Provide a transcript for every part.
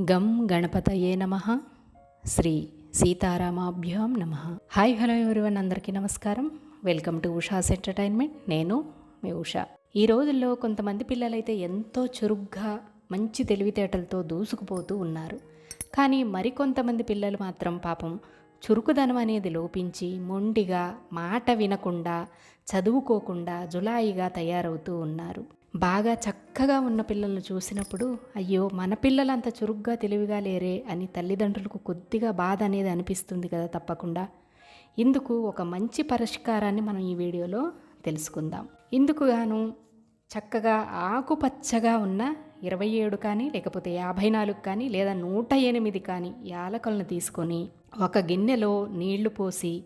గం గణపతయే నమ. శ్రీ సీతారామాభ్యాం నమ. హాయ్ హలో ఎవరివన్ అందరికీ నమస్కారం. Welcome to Usha's entertainment. నేను మీ ఉషా. ఈ రోజుల్లో కొంతమంది పిల్లలైతే ఎంతో చురుగ్గా మంచి తెలివితేటలతో దూసుకుపోతూ ఉన్నారు. కానీ మరికొంతమంది పిల్లలు మాత్రం పాపం చురుకుదనం అనేది లోపించి మొండిగా మాట వినకుండా చదువుకోకుండా జులాయిగా తయారవుతూ ఉన్నారు. బాగా చక్కగా ఉన్న పిల్లలను చూసినప్పుడు అయ్యో మన పిల్లలు అంత చురుగ్గా తెలివిగా లేరే అని తల్లిదండ్రులకు కొద్దిగా బాధ అనేది అనిపిస్తుంది కదా తప్పకుండా. ఇందుకు ఒక మంచి పరిష్కారాన్ని మనం ఈ వీడియోలో తెలుసుకుందాం. ఇందుకు గాను చక్కగా ఆకుపచ్చగా ఉన్న ఇరవై ఏడు కానీ లేకపోతే యాభై నాలుగు కానీ లేదా నూట ఎనిమిది కానీ యాలకులను తీసుకొని ఒక గిన్నెలో నీళ్ళు పోసి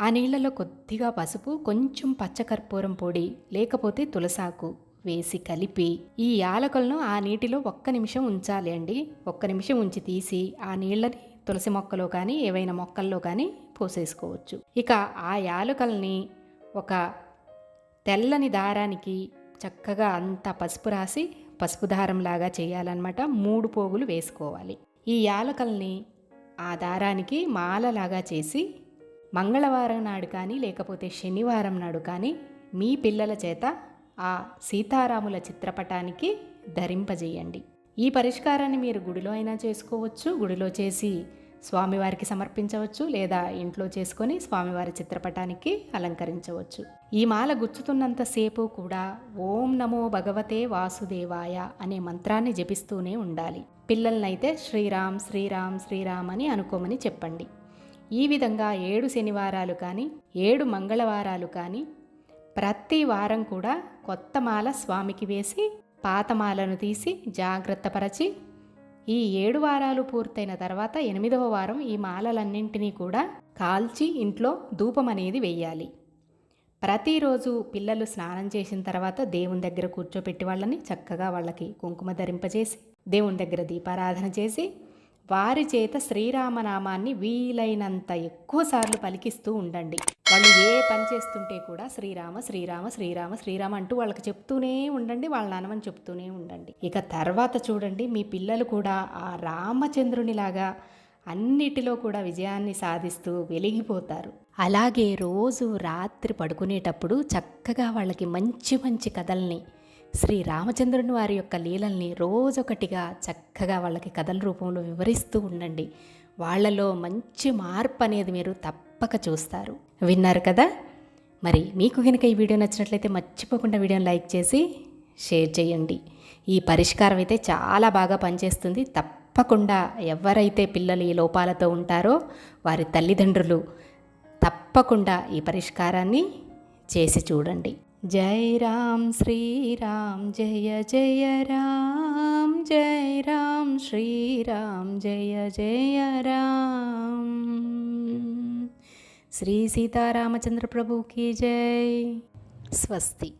ఆ నీళ్ళలో కొద్దిగా పసుపు కొంచెం పచ్చకర్పూరం పొడి లేకపోతే తులసాకు వేసి కలిపి ఈ యాలకులను ఆ నీటిలో ఒక్క నిమిషం ఉంచాలి అండి. ఒక్క నిమిషం ఉంచి తీసి ఆ నీళ్ళని తులసి మొక్కలో కానీ ఏవైనా మొక్కల్లో కానీ పోసేసుకోవచ్చు. ఇక ఆ యాలకల్ని ఒక తెల్లని దారానికి చక్కగా అంత పసుపు రాసి పసుపు దారంలాగా చేయాలన్నమాట. మూడు పోగులు వేసుకోవాలి. ఈ యాలకల్ని ఆ దారానికి మాలలాగా చేసి మంగళవారం నాడు కానీ లేకపోతే శనివారం నాడు కానీ మీ పిల్లల చేత ఆ సీతారాముల చిత్రపటానికి ధరింపజేయండి. ఈ పరిష్కారాన్ని మీరు గుడిలో అయినా చేసుకోవచ్చు. గుడిలో చేసి స్వామివారికి సమర్పించవచ్చు లేదా ఇంట్లో చేసుకొని స్వామివారి చిత్రపటానికి అలంకరించవచ్చు. ఈ మాల గుచ్చుతున్నంతసేపు కూడా ఓం నమో భగవతే వాసుదేవాయ అనే మంత్రాన్ని జపిస్తూనే ఉండాలి. పిల్లలనైతే శ్రీరామ్ శ్రీరామ్ శ్రీరామ్ అని అనుకోమని చెప్పండి. ఈ విధంగా ఏడు శనివారాలు కానీ ఏడు మంగళవారాలు కానీ ప్రతి వారం కూడా కొత్త మాల స్వామికి వేసి పాతమాలను తీసి జాగ్రత్తపరచి ఈ ఏడు వారాలు పూర్తయిన తర్వాత ఎనిమిదవ వారం ఈ మాలలన్నింటినీ కూడా కాల్చి ఇంట్లో ధూపం అనేది వెయ్యాలి ప్రతిరోజు పిల్లలు స్నానం చేసిన తర్వాత దేవుని దగ్గర కూర్చోపెట్టి వాళ్ళని చక్కగా వాళ్ళకి కుంకుమ ధరింపజేసి దేవుని దగ్గర దీపారాధన చేసి వారి చేత శ్రీరామనామాన్ని వీలైనంత ఎక్కువసార్లు పలికిస్తూ ఉండండి. వాళ్ళు ఏ పని చేస్తుంటే కూడా శ్రీరామ శ్రీరామ శ్రీరామ శ్రీరామ అంటూ వాళ్ళకి చెప్తూనే ఉండండి వాళ్ళ నాన్నమని చెప్తూనే ఉండండి. ఇక తర్వాత చూడండి మీ పిల్లలు కూడా ఆ రామచంద్రునిలాగా అన్నిటిలో కూడా విజయాన్ని సాధిస్తూ వెలిగిపోతారు. అలాగే రోజు రాత్రి పడుకునేటప్పుడు చక్కగా వాళ్ళకి మంచి మంచి కథల్ని శ్రీ రామచంద్రుని వారి యొక్క లీలల్ని రోజొకటిగా చక్కగా వాళ్ళకి కథల రూపంలో వివరిస్తూ ఉండండి. వాళ్ళలో మంచి మార్పు అనేది మీరు తప్పక చూస్తారు. విన్నారు కదా? మరి మీకు కనుక ఈ వీడియో నచ్చినట్లయితే మర్చిపోకుండా వీడియోని లైక్ చేసి షేర్ చేయండి. ఈ పరిష్కారం అయితే చాలా బాగా పనిచేస్తుంది. తప్పకుండా ఎవరైతే పిల్లలు ఈ లోపాలతో ఉంటారో వారి తల్లిదండ్రులు తప్పకుండా ఈ పరిష్కారాన్ని చేసి చూడండి. जय राम, श्री राम, जय जय राम जय राम, श्री राम, जय जय राम। श्री सीता रामचंद्र प्रभु की जय। स्वस्ति।